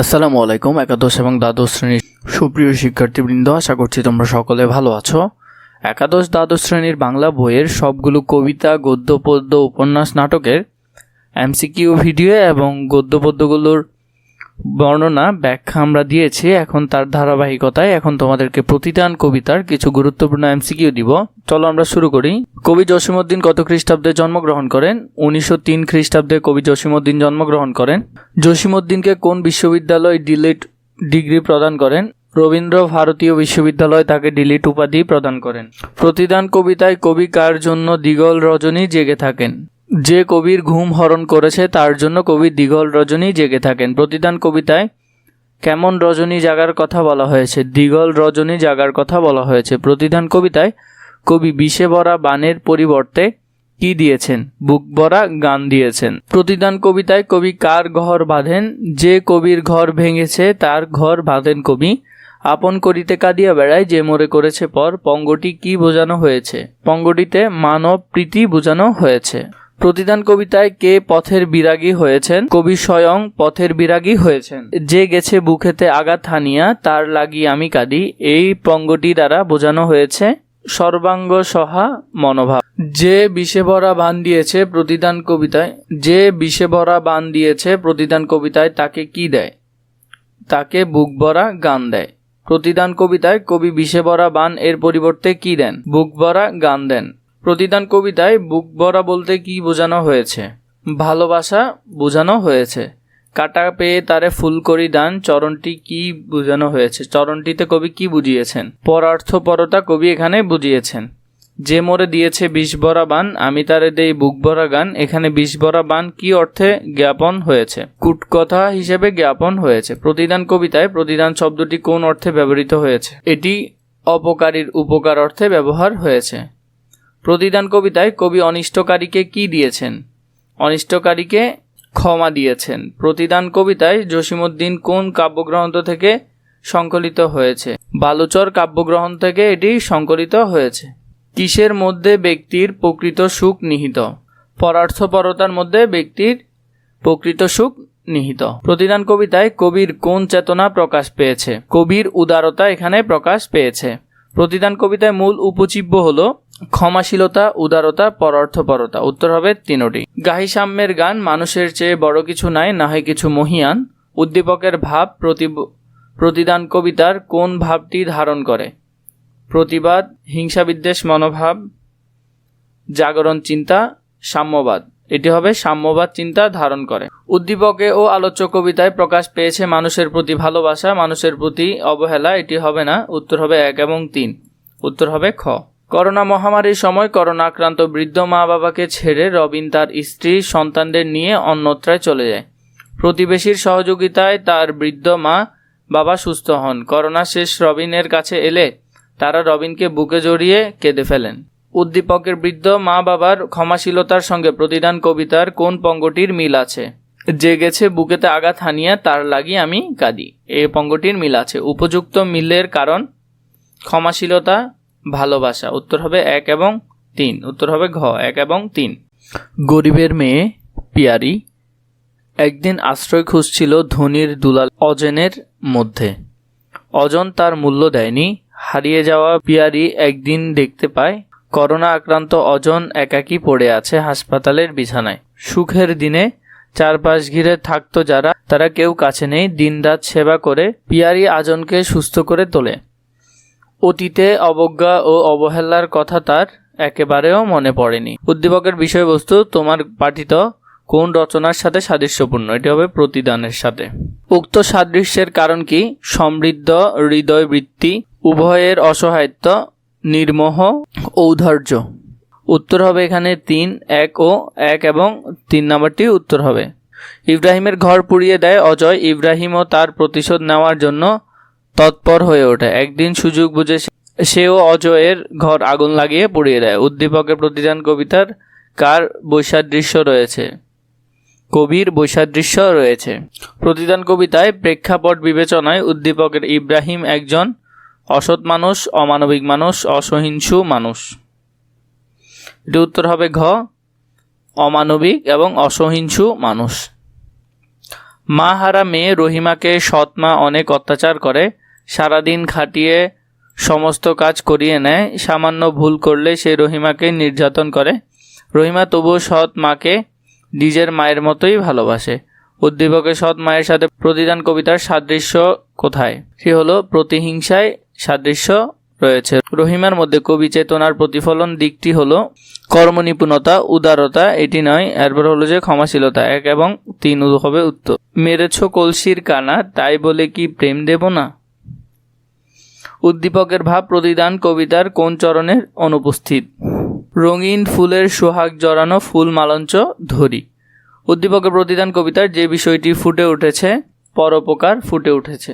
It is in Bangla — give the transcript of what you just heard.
আসসালামু আলাইকুম, একাদশ এবং দ্বাদশ শ্রেণির সুপ্রিয় শিক্ষার্থীবৃন্দ, আশা করছি তোমরা সকলে ভালো আছো। একাদশ, দ্বাদশ শ্রেণির বাংলা বইয়ের সবগুলো কবিতা গদ্য পদ্য উপন্যাস, নাটকের এমসিকিউ ভিডিও এবং গদ্য পদ্যগুলোর বর্ণনা, ব্যাখ্যা আমরা দিয়েছি, এখন তার ধারাবাহিকতায় এখন তোমাদেরকে প্রতিদান কবিতার কিছু গুরুত্বপূর্ণ এমসিকিউ দিব। চলো আমরা শুরু করি। কবি জসিমউদ্দিন কত খ্রিস্টাব্দে জন্মগ্রহণ করেন? উনিশশো তিন খ্রিস্টাব্দে কবি জসিমউদ্দিন জন্মগ্রহণ করেন। জসিমউদ্দিনকে কোন বিশ্ববিদ্যালয় ডিলিট ডিগ্রি প্রদান করেন? রবীন্দ্র ভারতীয় বিশ্ববিদ্যালয় তাকে ডিলিট উপাধি প্রদান করেন। প্রতিদান কবিতায় কবি কার জন্য দিগল রজনী জেগে থাকেন? যে কবির ঘুম হরণ করেছে, তার জন্য কবি দিগল রজনী জেগে থাকেন। প্রতিদান কবিতায় কেমন রজনী জাগার কথা বলা হয়েছে দিগল রজনী জাগার কথা বলা হয়েছে। প্রতিদান কবিতায় কবি বিষে ভরা বানের পরিবর্তে কি দিয়েছেন? বুক ভরা গান দিয়েছেন। প্রতিদান কবিতায় কবি কার ঘর বাঁধেন? যে কবির ঘর ভেঙেছে, তার ঘর বাঁধেন কবি। আপন করিতে কাঁদিয়া বেড়ায়, যে মোরে করেছে পর। পঙ্গটি কি বোঝানো হয়েছে? পঙ্গটিতে মানব প্রীতি বোঝানো হয়েছে। প্রতিদান কবিতায় কে পথের বিরাগী হয়েছেন? কবি স্বয়ং পথের বিরাগী হয়েছেন। যে গেছে বুকেতে আঘাত হানিয়া, তার লাগি আমি কাঁদি। এই পঙ্গটি দ্বারা বোঝানো হয়েছে সর্বাঙ্গ সহা মনোভাব। যে বিষে ভরা বান দিয়েছে প্রতিদান কবিতায়, যে বিষে ভরা বান দিয়েছে প্রতিদান কবিতায় তাকে কি দেয়? তাকে বুক ভরা গান দেয়। প্রতিদান কবিতায় কবি বিষে ভরা বান এর পরিবর্তে কি দেন? বুক ভরা গান দেন। প্রতিদান কবিতায় বুক ভরা বলতে কি বোঝানো হয়েছে? ভালোবাসা বোঝানো হয়েছে। কাটা পেয়ে তারে ফুল করি দান, চরণটি কি বোঝানো হয়েছে? চরণটিতে কবি কি বুঝিয়েছেন? পরার্থপরতা কবি এখানে বুঝিয়েছেন। যে মোরে দিয়েছে বিষ ভরা বান, আমি তারে দেই বুক ভরা গান, এখানে বিষ ভরা বান কি অর্থে জ্ঞাপন হয়েছে? কুটকথা হিসেবে জ্ঞাপন হয়েছে। প্রতিদান কবিতায় প্রতিদান শব্দটি কোন অর্থে ব্যবহৃত হয়েছে? এটি অপকারীর উপকার অর্থে ব্যবহার হয়েছে। প্রতিদান কবিতায় কবি অনিষ্টকারীকে কি দিয়েছেন? অনিষ্টকারীকে ক্ষমা দিয়েছেন। প্রতিদান কবিতায় জসিমউদ্দিন কোন কাব্যগ্রন্থ থেকে সংকলিত হয়েছে? বালুচর কাব্যগ্রহণ থেকে এটি সংকলিত হয়েছে। কিসের মধ্যে ব্যক্তির প্রকৃত সুখ নিহিত? পরার্থপরতার মধ্যে ব্যক্তির প্রকৃত সুখ নিহিত। প্রতিদান কবিতায় কবির কোন চেতনা প্রকাশ পেয়েছে? কবির উদারতা এখানে প্রকাশ পেয়েছে। প্রতিদান কবিতায় মূল উপজীব্য হলো ক্ষমাশীলতা, উদারতা, পরার্থপরতা। উত্তর হবে তিনোটি। গাহি সাম্যের গান মানুষের চেয়ে বড় কিছু নাই না হয় কিছু মহিয়ান। উদ্দীপকের ভাব প্রতি প্রতিদান কবিতার কোন ভাবটি ধারণ করে? প্রতিবাদ হিংসা বিদ্বেষ মনোভাব, জাগরণ চিন্তা, সাম্যবাদ। এটি হবে সাম্যবাদ চিন্তা ধারণ করে। উদ্দীপকে ও আলোচ্য কবিতায় প্রকাশ পেয়েছে মানুষের প্রতি ভালোবাসা, মানুষের প্রতি অবহেলা, এটি হবে না। উত্তর হবে এক এবং তিন। উত্তর হবে খ। করোনা মহামারীর সময় করোনা আক্রান্ত বৃদ্ধ মা বাবাকে ছেড়ে রবিন তার স্ত্রী, সন্তানদের নিয়ে অন্যত্রায় চলে যায়। প্রতিবেশীর সহযোগিতায় তার বৃদ্ধ মা বাবা সুস্থ হন। করোনা শেষ রবিনের কাছে এলে তারা রবিনকে বুকে জড়িয়ে কেঁদে ফেলেন। উদ্দীপকের বৃদ্ধ মা বাবার ক্ষমাশীলতার সঙ্গে প্রতিদান কবিতার কোন পঙ্গটির মিল আছে? যে গেছে বুকেতে আঘাত হানিয়া, তার লাগি আমি কাঁদি। এই পঙ্গটির মিল আছে। উপযুক্ত মিলের কারণ? ক্ষমাশীলতা ভালোবাসা। উত্তর হবে এক এবং তিন। উত্তর হবে ঘ, এক এবং তিন। গরিবের মেয়ে পিয়ারি একদিন আশ্রয় খুঁজছিল ধনির দুলাল অজেনের মধ্যে। অজন তার মূল্য দেয়নি। হারিয়ে যাওয়া পিয়ারি একদিন দেখতে পায়, করোনা আক্রান্ত অজন একাকী পড়ে আছে হাসপাতালের বিছানায়। সুখের দিনে চারপাশ ঘিরে থাকতো যারা, তারা কেউ কাছে নেই। দিনরাত সেবা করে পিয়ারি আজনকে সুস্থ করে তোলে। অতীতে অবজ্ঞা ও অবহেলার কথা তার একেবারেও মনে পড়েনি। উদ্দীপকের বিষয়বস্তু তোমার পাঠিত কোন রচনার সাথে সাদৃশ্যপূর্ণ? এটি হবে প্রতিদানের সাথে। উক্ত সাদৃশ্যের কারণ কি? সমৃদ্ধ হৃদয় বৃত্তি উভয়ের অসহায়ত্ব, নির্মোহ ঔদার্য উত্তর হবে এখানে তিন, এক ও এক এবং তিন নাম্বারটি উত্তর হবে। ইব্রাহিমের ঘর পুড়িয়ে দেয় অজয়। ইব্রাহিমও তার প্রতিশোধ নেওয়ার জন্য তৎপর হয়ে ওঠে। একদিন সুযোগ বুঝে সেও অজয়ের ঘর আগুন লাগিয়ে পুড়িয়ে দেয়। উদ্দীপকের প্রতিদান কবিতার কার বৈসাদৃশ্য রয়েছে? কবির বৈসাদৃশ্য রয়েছে। প্রতিদান কবিতায় প্রেক্ষাপট বিবেচনায় উদ্দীপকের ইব্রাহিম একজন অসৎ মানুষ, অমানবিক মানুষ, অসহিংসু মানুষ। এটি উত্তর হবে ঘ, অমানবিক এবং অসহিংসু মানুষ। মা হারা মেয়ে রহিমাকে সৎ মা অনেক অত্যাচার করে। সারাদিন খাটিয়ে সমস্ত কাজ করিয়ে নেয়। সামান্য ভুল করলে সে রহিমাকে নির্যাতন করে। রহিমা তবুও সৎ মাকে নিজের মায়ের মতোই ভালোবাসে। উদ্দীপকের সৎ মায়ের সাথে প্রতিদান কবিতার সাদৃশ্য কোথায়? সে হলো প্রতিহিংসায় সাদৃশ্য রয়েছে। রহিমার মধ্যে কবি চেতনার প্রতিফলন দিকটি হলো কর্মনিপুণতা, উদারতা, এটি নয়, এরপর হলো যে ক্ষমাশীলতা, এক এবং তিন হবে উত্তর। মেরেছ কলসির কানা, তাই বলে কি প্রেম দেব না? উদ্দীপকের ভাব প্রতিদান কবিতার কোন চরণের অনুপস্থিত? রঙিন ফুলের সোহাগ জড়ানো ফুল মালঞ্চ ধরি। উদ্দীপকের প্রতিদান কবিতার যে বিষয়টি ফুটে উঠেছে, পরোপকার ফুটে উঠেছে।